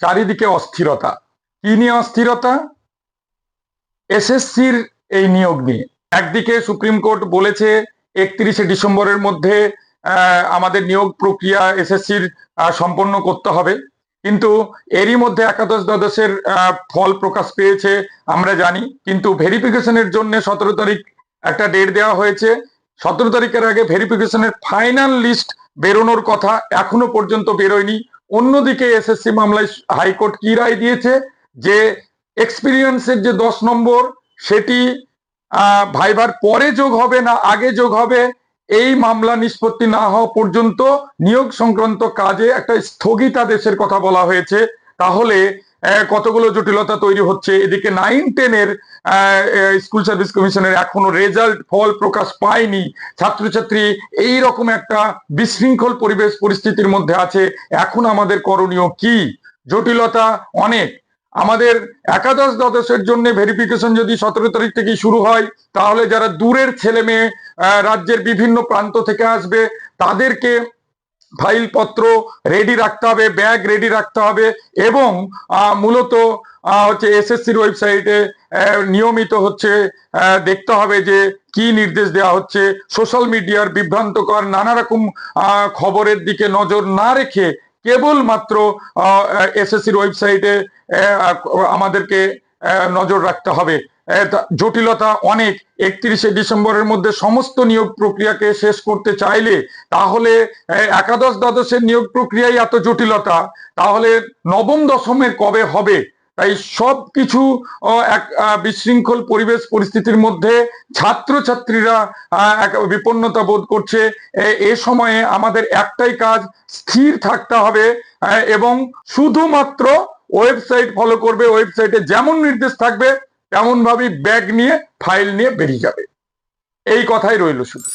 চারিদিকে অস্থিরতা। কি নিয়ে অস্থিরতা? এসএসসির এই নিয়োগ নিয়ে। একদিকে সুপ্রিম কোর্ট বলেছে, একত্রিশে ডিসেম্বরের মধ্যে আমাদের নিয়োগ প্রক্রিয়া এসএসসির সম্পন্ন করতে হবে। কিন্তু এরই মধ্যে একাদশ দ্বাদশের ফল প্রকাশ পেয়েছে, আমরা জানি। কিন্তু ভেরিফিকেশনের জন্য সতেরো তারিখ একটা ডেট দেওয়া হয়েছে। সতেরো তারিখের আগে ভেরিফিকেশনের ফাইনাল লিস্ট বেরোনোর কথা এখনও পর্যন্ত বেরোয়নি। অন্যদিকে এসএসসি মামলায় হাইকোর্ট কি রায় দিয়েছে? যে এক্সপিরিয়েন্সের যে দশ নম্বর, সেটি ভাইবার পরে যোগ হবে না আগে যোগ হবে, এই মামলা নিষ্পত্তি না হওয়া পর্যন্ত নিয়োগ সংক্রান্ত কাজে একটা স্থগিতাদেশের কথা বলা হয়েছে। তাহলে কতগুলো জটিলতা তৈরি হচ্ছে? এদিকে নাইন টেনের স্কুল সার্ভিস কমিশনের এখনও রেজাল্ট ফল প্রকাশ পায়নি। ছাত্রছাত্রী এই রকম একটা বিশৃঙ্খল পরিবেশ পরিস্থিতির মধ্যে আছে। এখন আমাদের করণীয় কি? জটিলতা অনেক। আমাদের একাদশ দ্বাদশের জন্য ভেরিফিকেশন যদি সতেরো তারিখ থেকে শুরু হয়, তাহলে যারা দূরের ছেলে মেয়ে রাজ্যের বিভিন্ন প্রান্ত থেকে আসবে, তাদেরকে ফাইলপত্র রেডি রাখতে হবে ব্যাগ রেডি রাখতে হবে এবং মূলত হচ্ছে এসএসসির ওয়েবসাইটে নিয়মিত হচ্ছে দেখতে হবে যে কি নির্দেশ দেওয়া হচ্ছে। সোশ্যাল মিডিয়ার বিভ্রান্তকর নানা রকম খবরের দিকে নজর না রেখে কেবলমাত্র এসএসসির ওয়েবসাইটে আমাদেরকে নজর রাখতে হবে। জটিলতা অনেক। একত্রিশে ডিসেম্বরের মধ্যে সমস্ত নিয়োগ প্রক্রিয়াকে শেষ করতে চাইলে, তাহলে একাদশ দ্বাদশের নিয়োগ প্রক্রিয়ায় এত জটিলতা। তাহলে নবম দশমের কবে হবে? তাই সব কিছু এক বিশৃঙ্খল পরিবেশ পরিস্থিতির মধ্যে ছাত্রছাত্রীরা এক, বিপন্নতা বোধ করছে। এ সময়ে আমাদের একটাই কাজ, স্থির থাকতে হবে এবং শুধুমাত্র ওয়েবসাইট ফলো করবে। ওয়েবসাইটে যেমন নির্দেশ থাকবে তেমন ভাবে ব্যাগ নিয়ে ফাইল নিয়ে বেরিয়ে যাবে। এই কথাই রইল শুধু।